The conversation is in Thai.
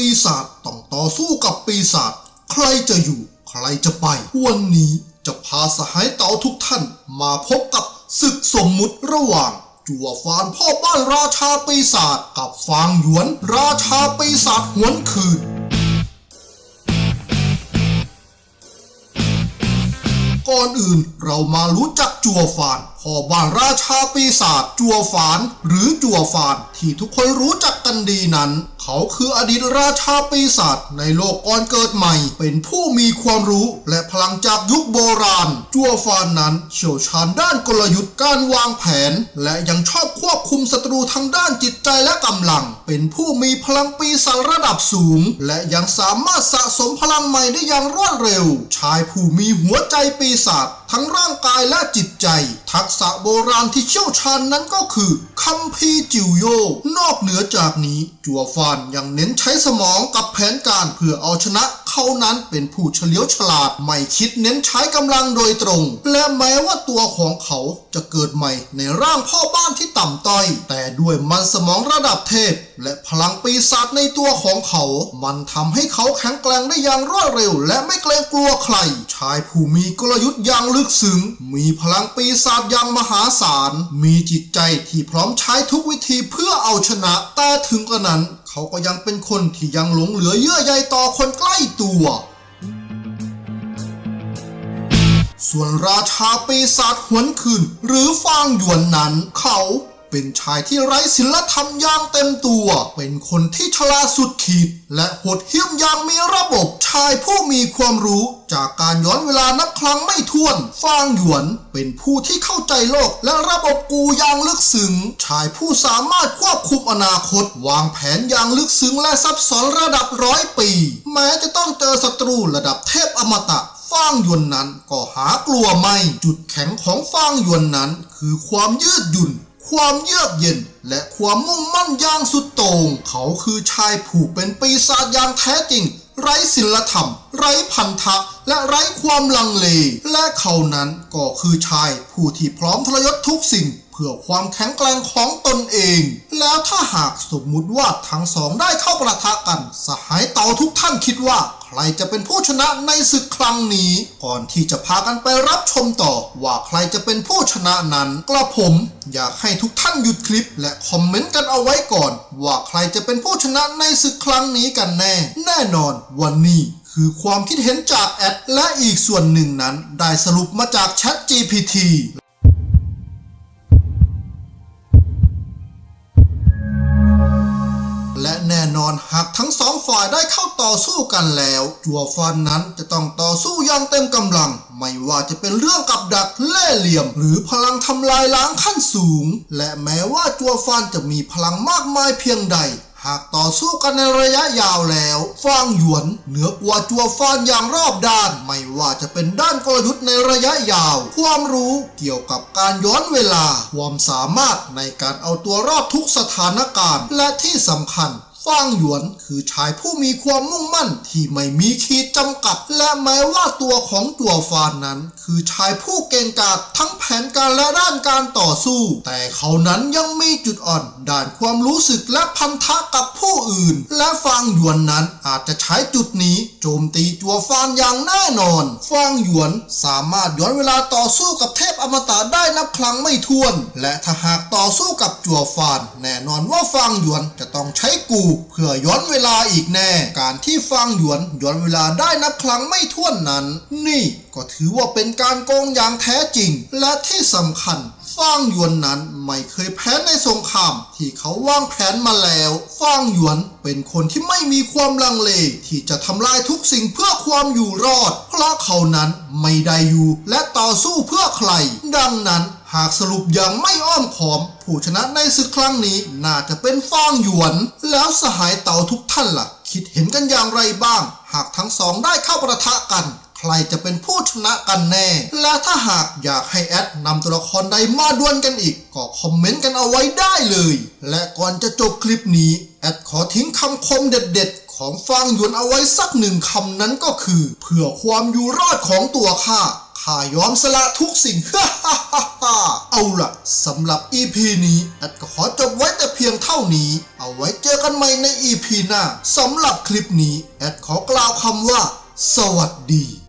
ปีศาจต้องต่อสู้กับปีศาจใครจะอยู่ใครจะไป วันนี้จะพาสหายเต๋าทุกท่านมาพบกับศึกสมมุติระหว่าง จั่วฟานพ่อบ้านราชาปีศาจกับฟางหยวน ราชาปีศาจหวนคืน ก่อนอื่นเรามารู้จักจัวฟานพอบ้านราชาปีศาจจัวฟานหรือจัวฟานที่ทุกคนรู้จักกันดีนั้น เขาคืออดีตราชาปีศาจในโลกก่อนเกิดใหม่ เป็นผู้มีความรู้และพลังจากยุคโบราณ จัวฟานนั้นเชี่ยวชาญด้านกลยุทธ์การวางแผน และยังชอบควบคุมศัตรูทางด้านจิตใจและกำลัง เป็นผู้มีพลังปีศาจระดับสูง และยังสามารถสะสมพลังใหม่ได้อย่างรวดเร็ว ชายผู้มีหัวใจปีศาจ ทั้งร่างกายและจิตใจ ทักษะโบราณที่เชี่ยวชาญนั้นก็คือคัมภีร์จิวโย นอกเหนือจากนี้ จัวฟานยังเน้นใช้สมองกับแผนการเพื่อเอาชนะ เขานั้นเป็นผู้เฉลียวฉลาดไม่คิดเน้นใช้กำลังโดยตรง และแม้ว่าตัวของเขาจะเกิดใหม่ในร่างพ่อบ้านที่ต่ำต้อย แต่ด้วยมันสมองระดับเทพ และพลังปีศาจในตัวของเขา มันทำให้เขาแข็งแกร่งได้อย่างรวดเร็ว และไม่เกรงกลัวใคร ชายผู้มีกลยุทธ์อย่างลึกซึ้ง มีพลังปีศาจอย่างมหาศาล มีจิตใจที่พร้อมใช้ทุกวิธีเพื่อเอาชนะ แต่ถึงกระนั้น เขาก็ยังเป็นคนที่ยังหลงเหลือเยื่อใยต่อคนใกล้ตัว ส่วนราชาปีศาจหวนคืนหรือฟางหยวนนั้นเขา เป็นชายที่ไร้ศีลธรรมอย่างเต็มตัว เป็นคนที่ฉลาดสุดขีด และโหดเหี้ยมอย่างมีระบบ ชายผู้มีความรู้จากการย้อนเวลานับครั้งไม่ถ้วน ฟางหยวน เป็นผู้ที่เข้าใจโลกและระบบกูอย่างลึกซึ้ง ชายผู้สามารถควบคุมอนาคต วางแผนอย่างลึกซึ้งและซับซ้อนระดับร้อยปี แม้จะต้องเจอศัตรูระดับเทพอมตะฟางหยวนนั้นก็หากลัวไม่ จุดแข็งของฟางหยวนนั้น คือความยืดหยุ่น ความเยือกเย็น และความมุ่งมั่นอย่างสุดโต่งเขาคือชายผู้เป็นปีศาจอย่างแท้จริง ไร้ศีลธรรม ไร้พันธะ และไร้ความลังเล และเขานั้นก็คือชายผู้ที่พร้อมทรยศทุกสิ่ง พื่อความแข็งแกร่งของตนเอง แล้วถ้าหากสมมุติว่าทั้งสองได้เข้าประทะกัน สหายเต่าทุกท่านคิดว่า ใครจะเป็นผู้ชนะในศึกครั้งนี้ ก่อนที่จะพากันไปรับชมต่อ ว่าใครจะเป็นผู้ชนะนั้นกระผมอยากให้ทุกท่านหยุดคลิป และคอมเมนต์กันเอาไว้ก่อน ว่าใครจะเป็นผู้ชนะในศึกครั้งนี้กันแน่ แน่นอนวันนี้คือความคิดเห็นจากแอด และอีกส่วนหนึ่งนั้นได้สรุปมาจาก Chat อนหากทั้งสองฝ่ายได้เข้าต่อสู้กันแล้วจัวฟันนั้นจะต้องต่อสู้อย่างเต็มกำลัง ไม่ว่าจะเป็นเรื่องกับดักเล่เหลี่ยม หรือพลังทำลายล้างขั้นสูง และแม้ว่าจัวฟันจะมีพลังมากมายเพียงใดหากต่อสู้กันในระยะยาวแล้ว ฟางหยวน เหนือกว่าจัวฟานอย่างรอบด้าน ไม่ว่าจะเป็นด้านกลยุทธ์ในระยะยาว ความรู้เกี่ยวกับการย้อนเวลา ความสามารถในการเอาตัวรอดทุกสถานการณ์ และที่สำคัญ ฟางหยวนคือชายผู้มีความมุ่งมั่นที่ไม่มีขีดจำกัด และแม้ว่าตัวของตัวฟานนั้น คือชายผู้เก่งกาจทั้งแผนการและด้านการต่อสู้ แต่เขานั้นยังมีจุดอ่อนด้านความรู้สึกและพันธะกับผู้อื่น และฟางหยวนนั้นอาจจะใช้จุดนี้ โจมตีจัวฟานอย่างแน่นอนฟางหยวนสามารถย้อนเวลาต่อสู้กับเทพอมตะได้นับครั้งไม่ถ้วน และถ้าหากต่อสู้กับจัวฟาน แน่นอนว่าฟางหยวนจะต้องใช้กูเพื่อย้อนเวลาอีกแน่ การที่ฟางหยวนย้อนเวลาได้นับครั้งไม่ถ้วนนั้น นี่ก็ถือว่าเป็นการโกงอย่างแท้จริง และที่สำคัญฟางหยวนนั้นไม่เคยแพ้ในสงคราม ที่เขาวางแผนมาแล้วฟางหยวนเป็นคนที่ไม่มีความลังเล ที่จะทำลายทุกสิ่งเพื่อความอยู่รอด เพราะเขานั้นไม่ได้อยู่และต่อสู้เพื่อใคร ดังนั้น หากสรุปอย่างไม่อ้อมขอม ผู้ชนะในศึกครั้งนี้น่าจะเป็นฟางหยวน แล้วสหายเต่าทุกท่านล่ะ คิดเห็นกันอย่างไรบ้าง หากทั้งสองได้เข้าประทะกัน ใครจะเป็นผู้ชนะกันแน่ และถ้าหากอยากให้แอดนำตัวละครใดมาดวลกันอีก ก็คอมเมนต์กันเอาไว้ได้เลย และก่อนจะจบคลิปนี้แอดขอทิ้งคำคมเด็ดๆ ของฟางหยวนเอาไว้สักหนึ่งคำนั้นก็คือ เพื่อความอยู่รอดของตัวข้า ข้ายอมสละทุกสิ่ง เอาล่ะสำหรับ EP นี้แอดก็ขอจบไว้แต่เพียงเท่านี้ เอาไว้เจอกันใหม่ใน EP หน้าสำหรับคลิปนี้แอดขอกล่าวคำว่า สวัสดี